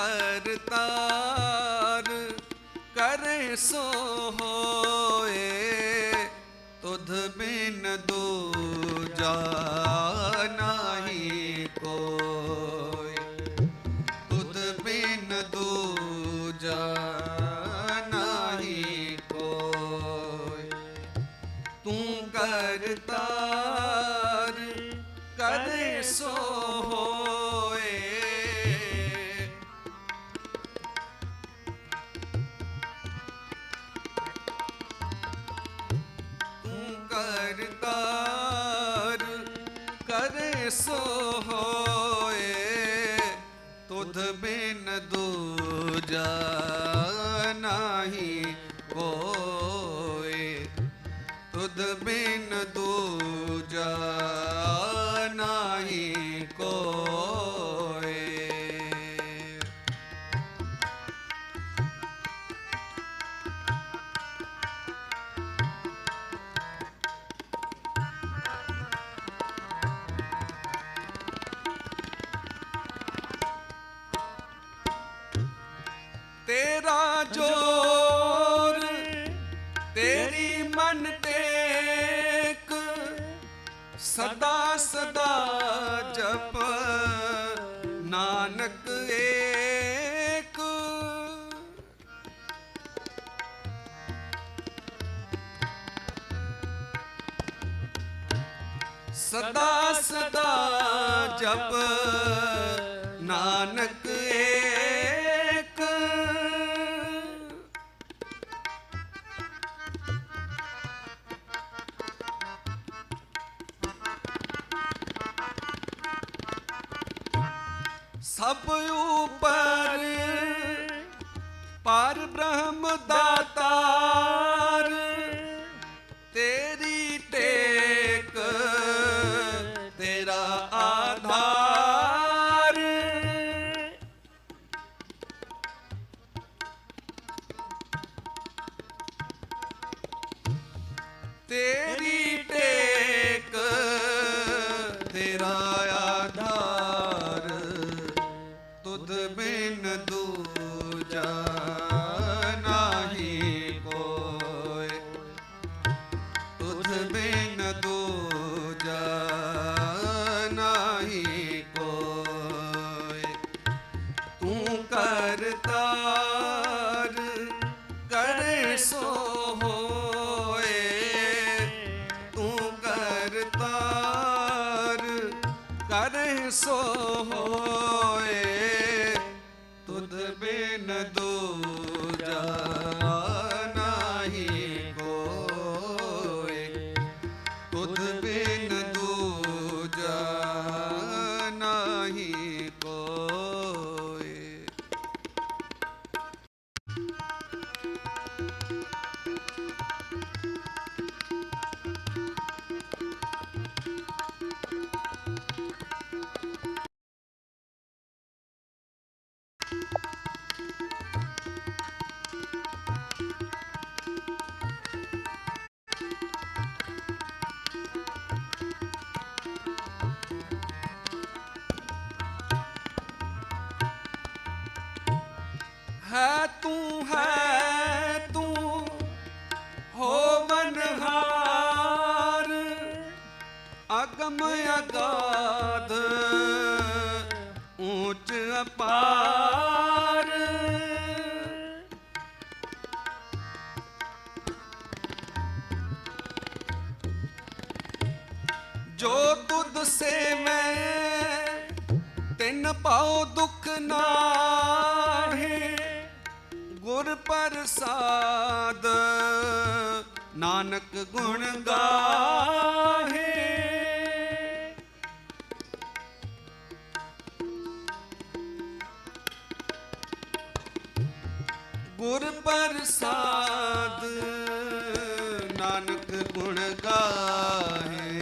ਕਰਤਾਰ ਕਰੇ ਸੋ ਹੋਏ ਤੁਧ ਬਿਨ ਦੂਜਾ so ਤੇਰਾ ਜੋਰ ਤੇਰੀ ਮਨ ਟੇਕ ਸਦਾ ਸਦਾ ਜਪ ਨਾਨਕ ਏਕ। ਸਦਾ ਸਦਾ ਜਪ ਸਭ ਉਪਰ ਪਰ ਬ੍ਰਹਮ ਦਾਤਾਰ ਕਰੇ ਹੈ, ਤੂੰ ਹੈ, ਤੂੰ ਹੋਵਨਹਾਰ ਅਗਮ ਅਗਾਧ ਉੱਚ ਅਪਾਰ। ਜੋ ਤੁਧ ਸੇ ਮੈਂ ਤਿੰਨ ਪਾਉ ਦੁਖ ਨਾ ਪ੍ਰਸਾਦ। ਨਾਨਕ ਗੁਣ ਗਾਹੇ। ਗੁਰ ਪ੍ਰਸਾਦ ਨਾਨਕ ਗੁਣ ਗਾਹੇ।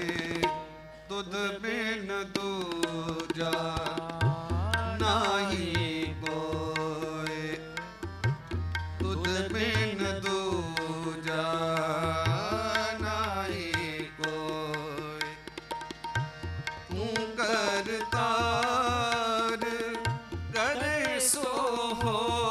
हो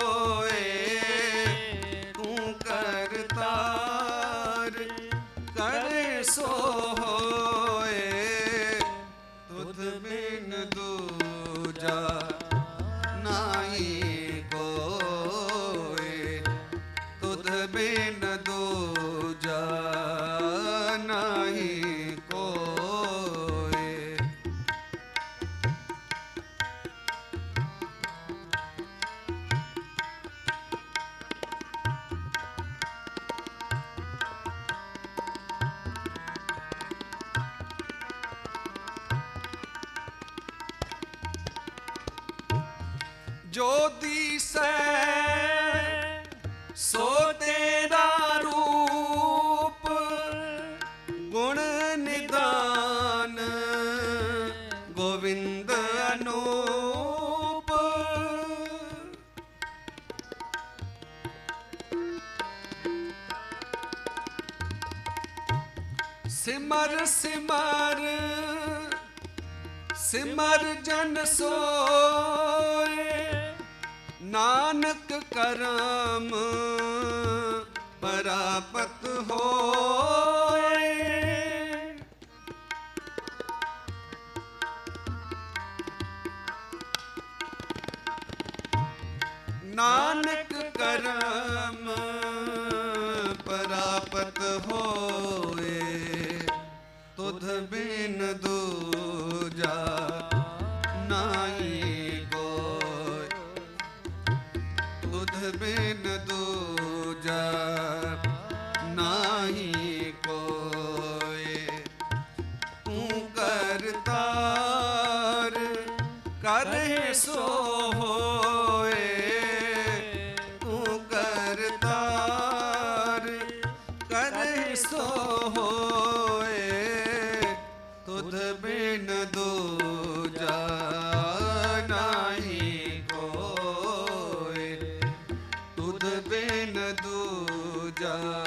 ਜੋ ਦੀਸੈ ਸੋ ਤੇਰਾ ਰੂਪ ਗੁਣ ਨਿਦਾਨ ਗੋਵਿੰਦ ਅਨੂਪ। ਸਿਮਰ ਸਿਮਰ ਸਿਮਰ ਜਨ ਸੋਏ। ਨਾਨਕ ਕਰਮ ਪਰਾਪਤ ਹੋਏ। ਨਾਨਕ ਕਰਮ ਪ੍ਰਾਪਤ ਹੋਏ ਤੁਧ ਬਿਨ ਦੂਜਾ ਨਾਹੀ। ਤੁਧ ਬਿਨ ਦੂਜਾ ਨਾਹੀ ਕੋਈ ਤੂੰ ਕਰਤਾਰ ਕਰਹਿ ਸੋ ਦੂਜਾ